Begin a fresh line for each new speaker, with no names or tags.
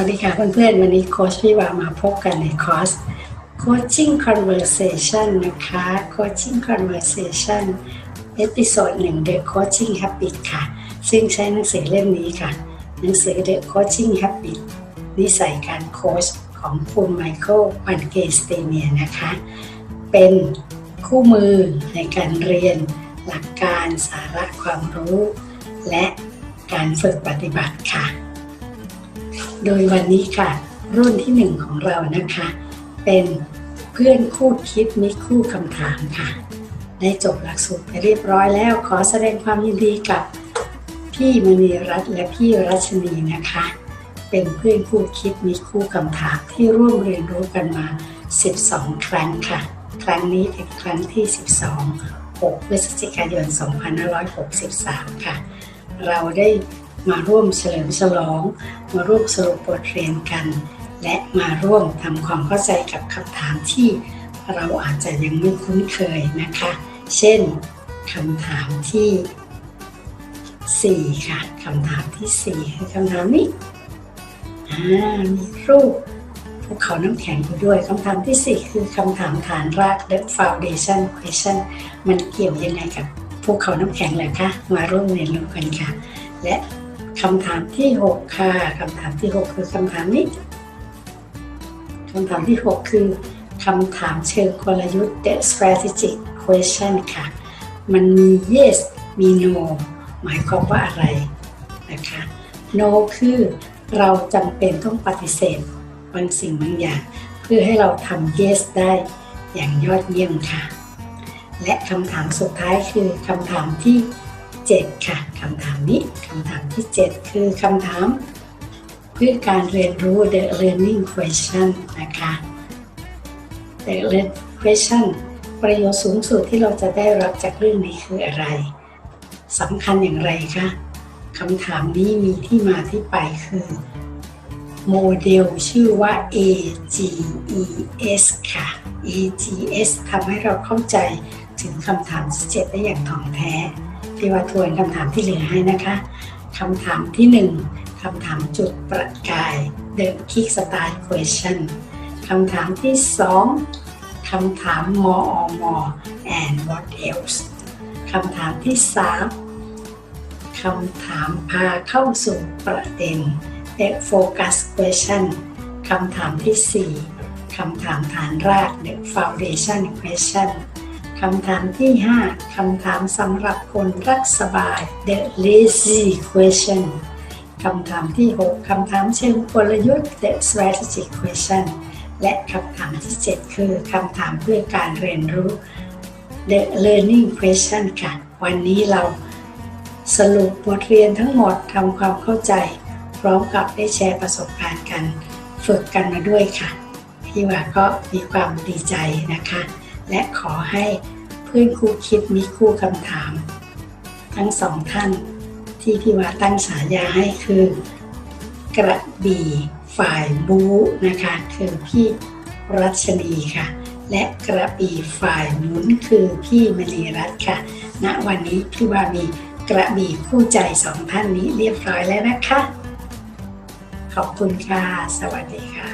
วัสดีค่ะเพื่อนๆ วันนี้โค้ชพี่วามาพบกันในคอร์ส Coaching Conversation นะคะ Coaching Conversation เอพิโซดหนึ่ง The Coaching Habit ค่ะ ซึ่งใช้หนังสือเล่มนี้ค่ะ หนังสือ The Coaching Habit นิสัยการโค้ชของคุณไมเคิลวันเกสเตเนียนะคะ เป็นคู่มือในการเรียนหลักการสาระความรู้ และการฝึกปฏิบัติค่ะ โดยวันนี้ค่ะ รุ่นที่หนึ่งของเรานะคะ เป็นเพื่อนคู่คิดมิคู่คำถามค่ะ ได้จบหลักสูตรไปเรียบร้อยแล้ว ขอแสดงความยินดีกับพี่มณีรัตน์และพี่รัชนีนะคะ เป็นเพื่อนคู่คิดมิคู่คำถามที่ร่วมเรียนรู้กันมา 12 ครั้งค่ะ ครั้งนี้เป็นครั้งที่ 12 6พฤศจิกายน 2563 ค่ะ เราได้ มาร่วมเฉลิมฉลอง มาร่วมสรุปบทเรียนกัน และมาร่วมทำความเข้าใจกับคำถามที่เราอาจจะยังไม่คุ้นเคยนะคะ เช่นคำถามที่ 4 ค่ะคำถามที่ 4 คือคำถามนี้อ่ามีรูปภูเขาน้ำแข็งอยู่ด้วยคำถามที่ 4 คือคำถามฐานราก The Foundation Question มันเกี่ยวยังไงกับภูเขาน้ำแข็งเหรอคะมาร่วมเรียนรู้กันค่ะ และ คำถามที่6ค่ะคำถามที่6คือคำถามนี้คำถามที่6คือคำถามเชิงกลยุทธ์ The Strategic Question ค่ะ มันมี yes มี no หมายความว่าอะไรนะคะ no คือเราจำเป็นต้องปฏิเสธบางสิ่งบางอย่าง เพื่อให้เราทำ yes ได้อย่างยอดเยี่ยมค่ะ และคำถามสุดท้ายคือคำถามที่ 7 ค่ะคำถามนี้คำถาม ที่ 7 คือคำถามเพื่อการเรียนรู้ the learning question นะคะ the learning question ประโยชน์สูงสุดที่เราจะได้รับจากเรื่องนี้คืออะไรสำคัญอย่างไรคะคำถามนี้มีที่มาที่ไปคือโมเดลชื่อว่า AGES ค่ะ AGS ทำให้เราเข้าใจถึงคำถามที่7ได้อย่างถ่องแท้พี่ว่าทวนคำถามที่เหลือให้นะคะ คำถามที่1คำถามจุดประกาย The Kick Start Question คำถามที่2คำถามมอม and what else คำถามที่3คำถามพาเข้าสู่ประเด็น The Focus Question คำถามที่4คำถามฐานราก The Foundation Question คำถามที่ 5 คำถามสำหรับคนรักสบาย The Lazy Question คำถามที่ 6 คำถามเชิงกลยุทธ์ The Strategic Question และคำถามที่ 7 คือคำถามเพื่อการเรียนรู้ The Learning Question ค่ะ วันนี้เราสรุปบทเรียนทั้งหมดทำความเข้าใจ พร้อมกับได้แชร์ประสบการณ์กัน ฝึกกันมาด้วยค่ะ พี่ว่าก็มีความดีใจนะคะ และขอให้เพื่อนคู่คิดมีคู่คำถาม ทั้งสองท่านที่พี่วาตั้งฉายาให้คือ กระบี่ฝ่ายบูนะคะ คือพี่รัชนีค่ะ และกระบี่ฝ่ายหนุนคือพี่มณีรัตน์ค่ะณวันนี้พี่วามีกระบี่คู่ใจสองท่านนี้เรียบร้อยแล้วนะคะ ขอบคุณค่ะ สวัสดีค่ะ